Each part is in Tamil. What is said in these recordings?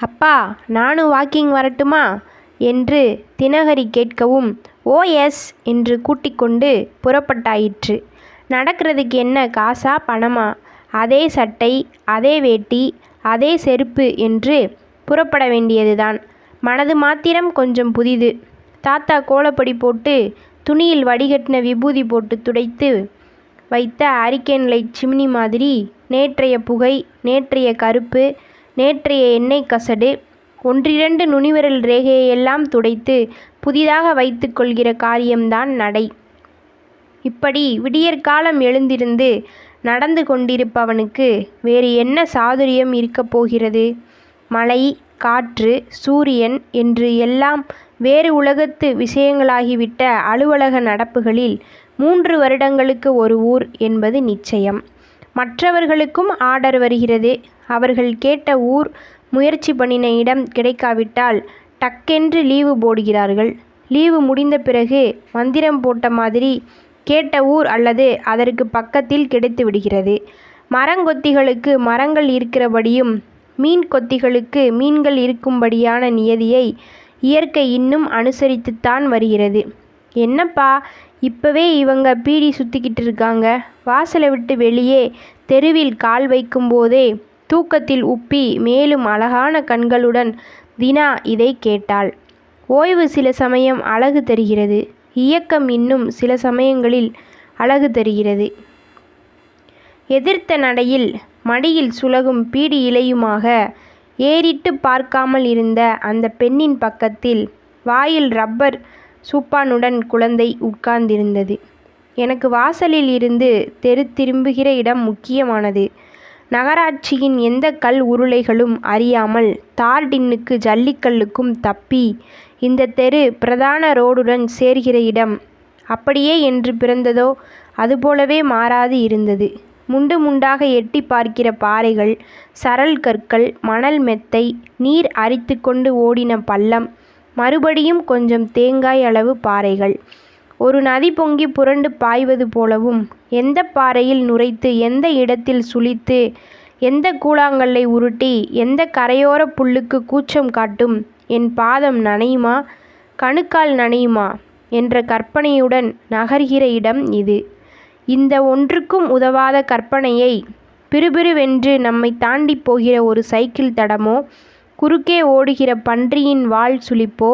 அப்பா நானும் வாக்கிங் வரட்டுமா? என்று தினகரி கேட்கவும் ஓ எஸ் என்று கூட்டிக்கொண்டு புறப்பட்டாயிற்று. நடக்கிறதுக்கு என்ன காசா பணமா? அதே சட்டை அதே வேட்டி அதே செருப்பு என்று புறப்பட வேண்டியதுதான். மனது மாத்திரம் கொஞ்சம் புதிது. தாத்தா கோலப்படி போட்டு துணியில் வடிகட்டின விபூதி போட்டு துடைத்து வைத்த அரிக்கேன் லைட் சிம்னி மாதிரி நேற்றைய புகை நேற்றைய கருப்பு நேற்றைய எண்ணெய் கசடு ஒன்றிரண்டு நுனிவிரல் ரேகையெல்லாம் துடைத்து புதிதாக வைத்து கொள்கிற காரியம்தான் நடை. இப்படி விடியற்காலம் எழுந்திருந்து நடந்து கொண்டிருப்பவனுக்கு வேறு என்ன சாதுரியம் இருக்கப் போகிறது? மழை காற்று சூரியன் என்று எல்லாம் வேறு உலகத்து விஷயங்களாகிவிட்ட அலுவலக நடப்புகளில் மூன்று வருடங்களுக்கு ஒரு ஊர் என்பது நிச்சயம். மற்றவர்களுக்கும் ஆர்டர் வருகிறது. அவர்கள் கேட்ட ஊர் முயற்சி பண்ணின இடம் கிடைக்காவிட்டால் டக்கென்று லீவு போடுகிறார்கள். லீவு முடிந்த பிறகு மந்திரம் போட்ட மாதிரி கேட்ட ஊர் அல்லது அதற்கு பக்கத்தில் கிடைத்து விடுகிறது. மரங்கொத்திகளுக்கு மரங்கள் இருக்கிறபடியும் மீன் கொத்திகளுக்கு மீன்கள் இருக்கும்படியான நியதியை இயற்கை இன்னும் அனுசரித்துத்தான் வருகிறது. என்னப்பா இப்போவே இவங்க பீடி சுத்திக்கிட்டு இருக்காங்க. வாசலை விட்டு வெளியே தெருவில் கால் வைக்கும்போதே தூக்கத்தில் உப்பி மேலும் அழகான கண்களுடன் தினா இதை கேட்டாள். ஓய்வு சில சமயம் அழகு தருகிறது. இயக்கம் இன்னும் சில சமயங்களில் அழகு தருகிறது. எதிர்த்த நடையில் மடியில் சுலகும் பீடி இலையுமாக ஏறிட்டு பார்க்காமல் இருந்த அந்த பெண்ணின் பக்கத்தில் வாயில் ரப்பர் சூப்பானுடன் குழந்தை உட்கார்ந்திருந்தது. எனக்கு வாசலில் இருந்து தெரு திரும்புகிற இடம் முக்கியமானது. நகராட்சியின் எந்த கல் உருளைகளும் அறியாமல் தார் டின்னுக்கு ஜல்லிக்கல்லுக்கும் தப்பி இந்த தெரு பிரதான ரோடுடன் சேர்கிற இடம். அப்படியே என்று பிறந்ததோ அதுபோலவே மாறாது இருந்தது. முண்டு முண்டாக எட்டி பார்க்கிற பாறைகள் சரல் கற்கள் மணல் மெத்தை நீர் அரித்து கொண்டு ஓடின பள்ளம் மறுபடியும் கொஞ்சம் தேங்காய் அளவு பாறைகள். ஒரு நதி பொங்கி புரண்டு பாய்வது போலவும் எந்த பாறையில் நுரைத்து எந்த இடத்தில் சுளித்து எந்த கூழாங்கல்லை உருட்டி எந்த கரையோர புல்லுக்கு கூச்சம் காட்டும் என் பாதம் நனையுமா? கணுக்கால் நனையுமா? என்ற கற்பனையுடன் நகர்கிற இடம் இது. இந்த ஒன்றுக்கும் உதவாத கற்பனையை பிறுபிறுவென்று நம்மை தாண்டி போகிற ஒரு சைக்கிள் தடமோ குறுக்கே ஓடுகிற பன்றியின் வால் சுளிப்போ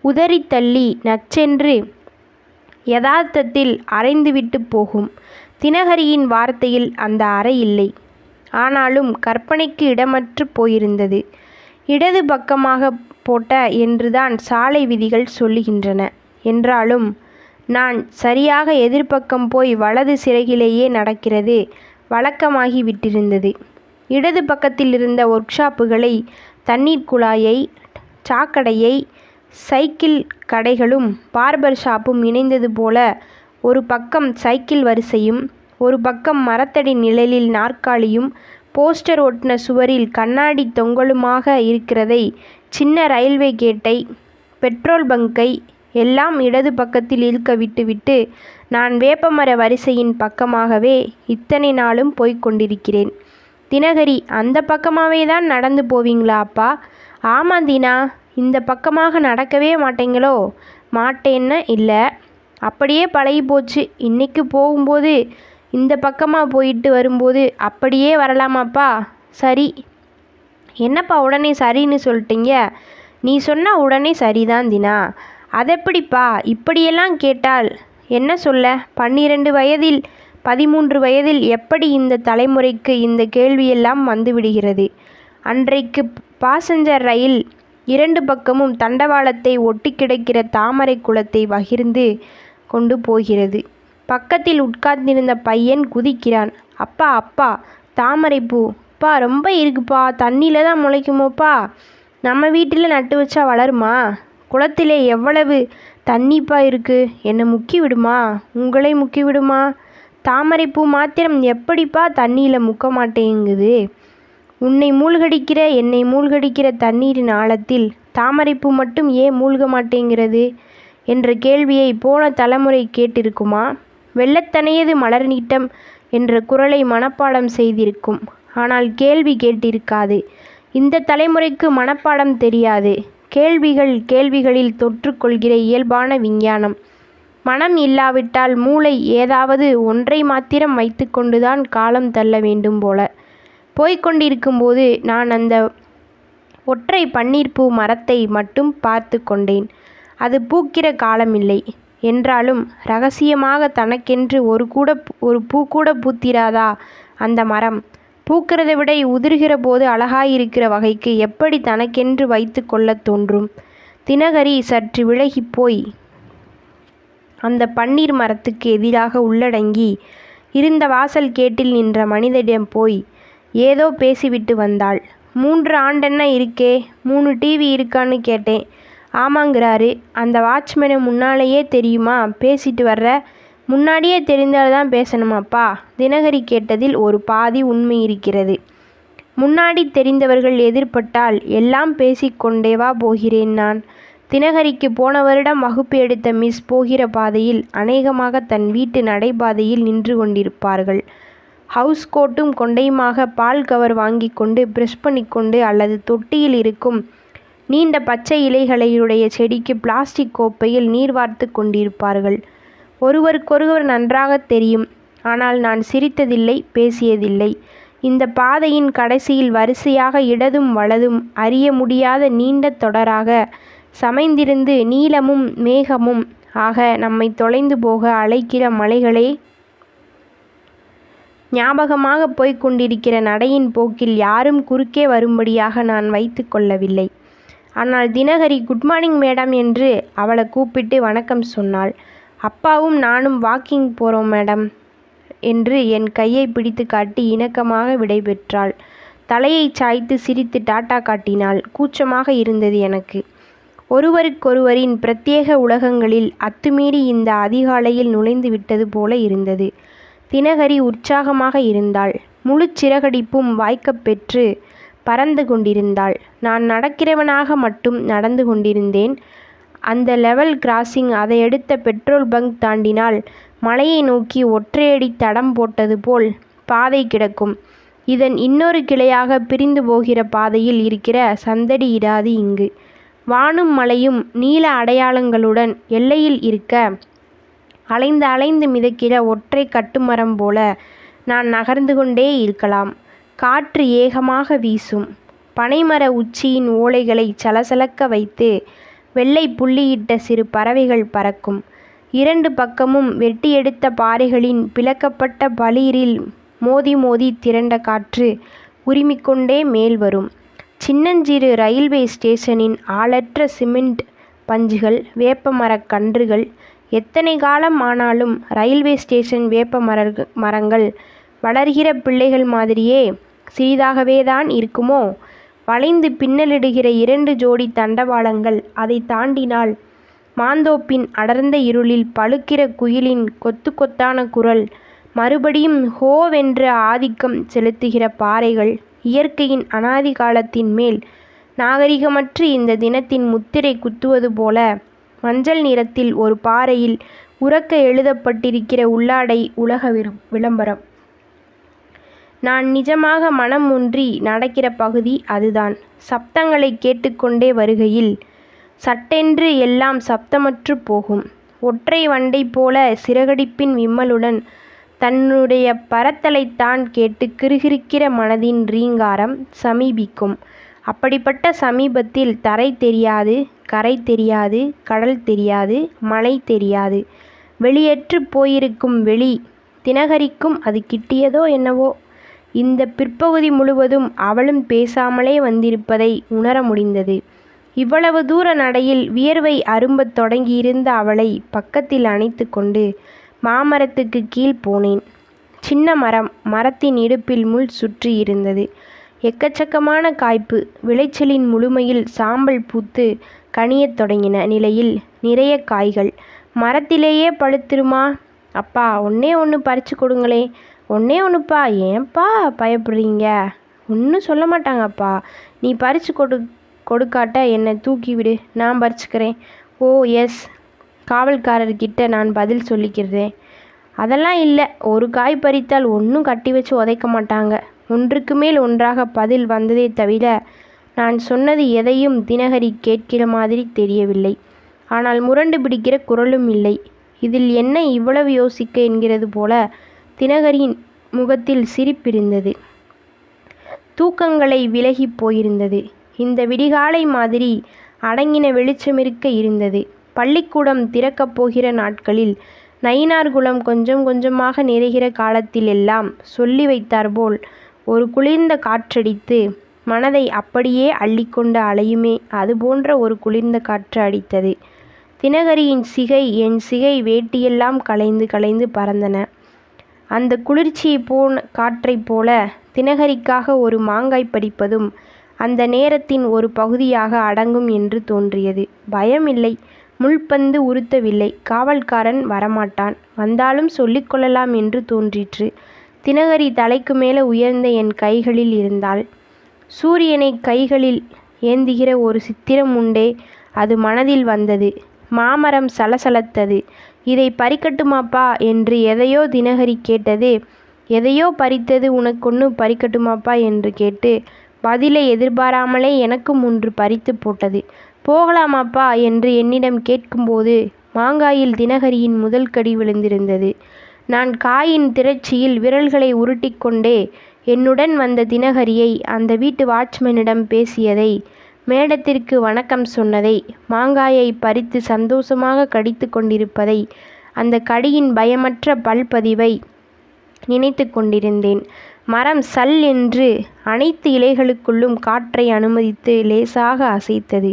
உதறித் தள்ளி நச்சென்று யதார்த்தத்தில் அரைந்துவிட்டு போகும். தினகரியின் வார்த்தையில் அந்த அறை இல்லை. ஆனாலும் கற்பனைக்கு இடமற்று போயிருந்தது. இடது பக்கமாக போட்ட என்றுதான் சாலை விதிகள் சொல்லுகின்றன. என்றாலும் நான் சரியாக எதிர்ப்பக்கம் போய் வலது சிறகிலேயே நடக்கிறது வழக்கமாகி விட்டிருந்தது. இடது பக்கத்தில் இருந்த ஒர்க் ஒர்க்ஷாப்புகளை தண்ணீர் குழாயை சாக்கடையை சைக்கிள் கடைகளும் பார்பர் ஷாப்பும் இணைந்தது போல ஒரு பக்கம் சைக்கிள் வரிசையும் ஒரு பக்கம் மரத்தடி நிழலில் நாற்காலியும் போஸ்டர் ஒட்டின சுவரில் கண்ணாடி தொங்கலுமாக இருக்கிறதை சின்ன ரயில்வே கேட்டை பெட்ரோல் பங்கை எல்லாம் இடது பக்கத்தில் இழுக்க விட்டுவிட்டு நான் வேப்பமர வரிசையின் பக்கமாகவே இத்தனை நாளும் போய்க் கொண்டிருக்கிறேன். தினகரி அந்த பக்கமாகவே தான் நடந்து போவீங்களா அப்பா? ஆமாம் தினா. இந்த பக்கமாக நடக்கவே மாட்டேங்களோ? மாட்டேன்னு இல்லை. அப்படியே பழகி போச்சு இன்னைக்கு போகும்போது இந்த பக்கமாக போயிட்டு வரும்போது அப்படியே வரலாமாப்பா? சரி. என்னப்பா உடனே சரின்னு சொல்லிட்டீங்க? நீ சொன்னால் உடனே சரிதான் தினா. அதெப்படிப்பா? இப்படியெல்லாம் கேட்டால் என்ன சொல்ல? பன்னிரண்டு வயதில் பதிமூன்று வயதில் எப்படி இந்த தலைமுறைக்கு இந்த கேள்வியெல்லாம் வந்துவிடுகிறது அன்றைக்கு பாசஞ்சர் ரயில் இரண்டு பக்கமும் தண்டவாளத்தை ஒட்டி கிடக்கிற தாமரை குளத்தை வகிர்ந்து கொண்டு போகிறது. பக்கத்தில் உட்கார்ந்திருந்த பையன் குதிக்கிறான். அப்பா அப்பா தாமரை பூ. அப்பா ரொம்ப இருக்குப்பா. தண்ணியில் தான் முளைக்குமோப்பா. நம்ம வீட்டில் நட்டு வச்சா வளருமா? குளத்திலே எவ்வளவு தண்ணிப்பா இருக்குது என்னை முக்கி விடுமா? உங்களை முக்கி விடுமா? தாமரைப்பூ மாத்திரம் எப்படிப்பா தண்ணியில் முக்க மாட்டேங்குது உன்னை மூழ்கடிக்கிற என்னை மூழ்கடிக்கிற தண்ணீரின் ஆழத்தில் தாமரைப்பூ மட்டும் ஏன் மூழ்க மாட்டேங்கிறது? என்ற கேள்வியை போன தலைமுறை கேட்டிருக்குமா? வெள்ளத்தனையது மலர் நீட்டம் என்ற குரலை மனப்பாடம் செய்திருக்கும். ஆனால் கேள்வி கேட்டிருக்காது. இந்த தலைமுறைக்கு மனப்பாடம் தெரியாது. கேள்விகள் கேள்விகளில் தொற்றுக்கொள்கிற இயல்பான விஞ்ஞானம். மனம் இல்லாவிட்டால் மூளை ஏதாவது ஒன்றை மாத்திரம் வைத்துக்கொண்டுதான் காலம் தள்ள வேண்டும் போல. போய்க்கொண்டிருக்கும்போது நான் அந்த ஒற்றை பன்னீர்ப்பூ மரத்தை மட்டும் பார்த்து கொண்டேன். அது பூக்கிற காலமில்லை. என்றாலும் ரகசியமாக தனக்கென்று ஒரு கூட ஒரு பூ கூட பூத்திராதா அந்த மரம்? பூக்கிறதை விட உதிர்கிற போது அழகாயிருக்கிற வகைக்கு எப்படி தனக்கென்று வைத்து கொள்ளத் தோன்றும்? தினகரி சற்று விலகிப் போய் அந்த பன்னீர் மரத்துக்கு எதிராக உள்ளடங்கி இருந்த வாசல் கேட்டில் நின்ற மனிதனிடம் போய் ஏதோ பேசிவிட்டு வந்தாள். மூன்று ஆண்டென்ன இருக்கே? மூணு டிவி இருக்கான்னு கேட்டேன். ஆமாங்கிறாரு. அந்த வாட்ச்மேனை முன்னாலேயே தெரியுமா? பேசிட்டு வர்ற? முன்னாடியே தெரிந்தால் தான் பேசணுமாப்பா? தினகரி கேட்டதில் ஒரு பாதி உண்மை இருக்கிறது. முன்னாடி தெரிந்தவர்கள் எதிர்பட்டால் எல்லாம் பேசிக்கொண்டேவா போகிறேன் நான். தினகரிக்கு போன வருடம் வகுப்பு எடுத்த மிஸ் போகிற பாதையில் அநேகமாக தன் வீட்டு நடைபாதையில் நின்று கொண்டிருப்பார்கள். ஹவுஸ் கோட்டும் கொண்டையுமாக பால் கவர் வாங்கி கொண்டு ப்ரெஷ் பண்ணிக்கொண்டு அல்லது தொட்டியில் இருக்கும் நீண்ட பச்சை இலைகளையுடைய செடிக்கு பிளாஸ்டிக் கோப்பையில் நீர் வார்த்து கொண்டிருப்பார்கள். ஒருவருக்கொருவர் நன்றாக தெரியும். ஆனால் நான் சிரித்ததில்லை பேசியதில்லை. இந்த பாதையின் கடைசியில் வரிசையாக இடதும் வலதும் அறிய முடியாத நீண்ட தொடராக சமைந்திருந்து நீலமும் மேகமும் ஆக நம்மை தொலைந்து போக அழைக்கிற மலைகளே ஞாபகமாக போய்க் கொண்டிருக்கிற நடையின் போக்கில் யாரும் குறுக்கே வரும்படியாக நான் வைத்து கொள்ளவில்லை. ஆனால் தினகரி குட் மார்னிங் மேடம் என்று அவளை கூப்பிட்டு வணக்கம் சொன்னாள். அப்பாவும் நானும் வாக்கிங் போகிறோம் மேடம் என்று என் கையை பிடித்து காட்டி இணக்கமாக விடைபெற்றாள். தலையை சாய்த்து சிரித்து டாட்டா காட்டினாள். கூச்சமாக இருந்தது எனக்கு. ஒருவருக்கொருவரின் பிரத்யேக உலகங்களில் அத்துமீறி இந்த அதிகாலையில் நுழைந்து விட்டது போல இருந்தது. தினகரி உற்சாகமாக இருந்தாள். முழு சிறகடிப்பும் வாய்க்கப் பெற்று பறந்து கொண்டிருந்தாள். நான் நடக்கிறவனாக மட்டும் நடந்து கொண்டிருந்தேன். அந்த லெவல் கிராசிங் அதை எடுத்த பெட்ரோல் பங்க் தாண்டினால் மலையை நோக்கி ஒற்றையடி தடம் போட்டது போல் பாதை கிடக்கும். இதன் இன்னொரு கிளையாக பிரிந்து போகிற பாதையில் இருக்கிற சந்தடி இராது இங்கு. வானும் மலையும் நீல அடையாளங்களுடன் எல்லையில் இருக்க அலைந்து அலைந்து மிதக்கிற ஒற்றை கட்டுமரம் போல நான் நகர்ந்து கொண்டே இருக்கலாம். காற்று ஏகமாக வீசும். பனைமர உச்சியின் ஓலைகளை சலசலக்க வைத்து வெள்ளை புள்ளியிட்ட சிறு பறவைகள் பறக்கும். இரண்டு பக்கமும் வெட்டியெடுத்த பாறைகளின் பிளக்கப்பட்ட பளிரில் மோதி மோதி திரண்ட காற்று உரிமிக்கொண்டே மேல் வரும். சின்னஞ்சிறு ரயில்வே ஸ்டேஷனின் ஆளற்ற சிமெண்ட் பஞ்சுகள் வேப்பமரக் கன்றுகள் எத்தனை காலம் ஆனாலும் ரயில்வே ஸ்டேஷன் வேப்ப மரர் மரங்கள் வளர்கிற பிள்ளைகள் மாதிரியே சிறிதாகவே தான் இருக்குமோ? வளைந்து பின்னலிடுகிற இரண்டு ஜோடி தண்டவாளங்கள் அதை தாண்டினால் மாந்தோப்பின் அடர்ந்த இருளில் பழுக்கிற குயிலின் கொத்து கொத்தான குரல் மறுபடியும் ஹோவென்ற ஆதிக்கம் செலுத்துகிற பாறைகள் இயற்கையின் அனாதி காலத்தின் மேல் நாகரிகமற்று இந்த தினத்தின் முத்திரை குத்துவது போல மஞ்சள் நிறத்தில் ஒரு பாறையில் உறக்க எழுதப்பட்டிருக்கிற உள்ளாடை உலக விரும் விளம்பரம். நான் நிஜமாக மனம் ஒன்றி நடக்கிற பகுதி அதுதான். சப்தங்களை கேட்டுக்கொண்டே வருகையில் சட்டென்று எல்லாம் சப்தமற்று போகும். ஒற்றை வண்டை போல சிறகடிப்பின் விம்மலுடன் தன்னுடைய பறத்தலைத்தான் கேட்டு கிறுகிறுக்கிற மனதின் ரீங்காரம் சமீபிக்கும். அப்படிப்பட்ட சமீபத்தில் தரை தெரியாது கரை தெரியாது கடல் தெரியாது மலை தெரியாது. வெளியற்று போயிருக்கும் வெளி தினகரிக்கும் அது கிட்டியதோ என்னவோ. இந்த பிற்பகுதி முழுவதும் அவளும் பேசாமலே வந்திருப்பதை உணர முடிந்தது. இவ்வளவு தூர நடையில் வியர்வை அரும்பத் தொடங்கியிருந்த அவளை பக்கத்தில் அணைத்து கொண்டு மாமரத்துக்கு கீழ் போனேன். சின்ன மரம் மரத்தின் இடுப்பில் முள் சுற்றி இருந்தது. எக்கச்சக்கமான காய்ப்பு விளைச்சலின் முழுமையில் சாம்பல் பூத்து கனியத் தொடங்கின நிலையில் நிறைய காய்கள். மரத்திலேயே பழுத்துருமா? அப்பா ஒன்னே ஒன்று பறித்து கொடுங்களே. ஒன்றே ஒன்றுப்பா ஏன்ப்பா பயப்படுறீங்க? ஒன்றும் சொல்ல மாட்டாங்கப்பா. நீ பறித்து கொடு கொடுக்காட்ட என்னை தூக்கி விடு. நான் பறிச்சுக்கிறேன். ஓ எஸ். காவல்காரர்கிட்ட நான் பதில் சொல்லிக்கிறேன். அதெல்லாம் இல்லை. ஒரு காய் பறித்தால் ஒன்றும் கட்டி வச்சு உதைக்க மாட்டாங்க. ஒன்றுக்கு மேல் ஒன்றாக பதில் வந்ததே தவிர நான் சொன்னது எதையும் தினகரி கேட்கிற மாதிரி தெரியவில்லை. ஆனால் முரண்டு பிடிக்கிற குரலும் இல்லை. இதில் என்ன இவ்வளவு யோசிக்க என்கிறது போல தினகரியின் முகத்தில் சிரிப்பிருந்தது. தூக்கங்களை விலகிப் போயிருந்தது. இந்த விடிகாலை மாதிரி அடங்கின வெளிச்சமிருக்க இருந்தது. பள்ளிக்கூடம் திறக்கப் போகிற நாட்களில் நயினார்குளம் கொஞ்சம் கொஞ்சமாக நிறைகிற காலத்தில் எல்லாம் சொல்லி வைத்தார்போல் ஒரு குளிர்ந்த காற்றடித்து மனதை அப்படியே அள்ளிக்கொண்டு அலையுமே அதுபோன்ற ஒரு குளிர்ந்த காற்று அடித்தது. தினகரியின் சிகை என் சிகை வேட்டியெல்லாம் கலைந்து கலைந்து பறந்தன. அந்த குளிர்ச்சியை போன காற்றைப் போல தினகரிக்காக ஒரு மாங்காய் படிப்பதும் அந்த நேரத்தின் ஒரு பகுதியாக அடங்கும் என்று தோன்றியது. பயமில்லை முள்பந்து உறுத்தவில்லை காவல்காரன் வரமாட்டான். வந்தாலும் சொல்லிக்கொள்ளலாம் என்று தோன்றிற்று. தினகரி தலைக்கு மேலே உயர்ந்த என் கைகளில் இருந்தாள். சூரியனை கைகளில் ஏந்துகிற ஒரு சித்திரம் உண்டே அது மனதில் வந்தது. மாமரம் சலசலத்தது. இதை பறிக்கட்டுமாப்பா என்று எதையோ தினகரி கேட்டது. எதையோ பறித்தது உனக்கொன்று பறிக்கட்டுமாப்பா என்று கேட்டு பதிலை எதிர்பாராமலே எனக்கும் ஒன்று பறித்து போட்டது. போகலாமாப்பா என்று என்னிடம் கேட்கும்போது மாங்காயில் தினகரியின் முதல் கடி விழுந்திருந்தது. நான் காயின் திரட்சியில் விரல்களை உருட்டிக்கொண்டே என்னுடன் வந்த தினகரியை அந்த வீட்டு வாட்ச்மேனிடம் பேசியதை மேடத்திற்கு வணக்கம் சொன்னதை மாங்காயை பறித்து சந்தோஷமாக கடித்து கொண்டிருப்பதை அந்த கடியின் பயமற்ற பல்பதிவை நினைத்து கொண்டிருந்தேன். மரம் சல் என்று அனைத்து இலைகளுக்குள்ளும் காற்றை அனுமதித்து லேசாக அசைத்தது.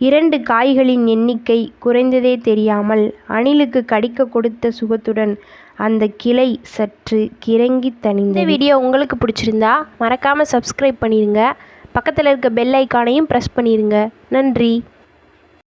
இரண்டு காய்களின் எண்ணிக்கை குறைந்ததே தெரியாமல் அணிலுக்கு கடிக்க கொடுத்த சுகத்துடன் அந்த கிளை சற்று கிறங்கி தனிந்த இந்த வீடியோ உங்களுக்கு பிடிச்சிருந்தா மறக்காமல் சப்ஸ்கிரைப் பண்ணிடுங்க பக்கத்தில் இருக்க பெல் ஐக்கானையும் ப்ரெஸ் பண்ணிடுங்க நன்றி.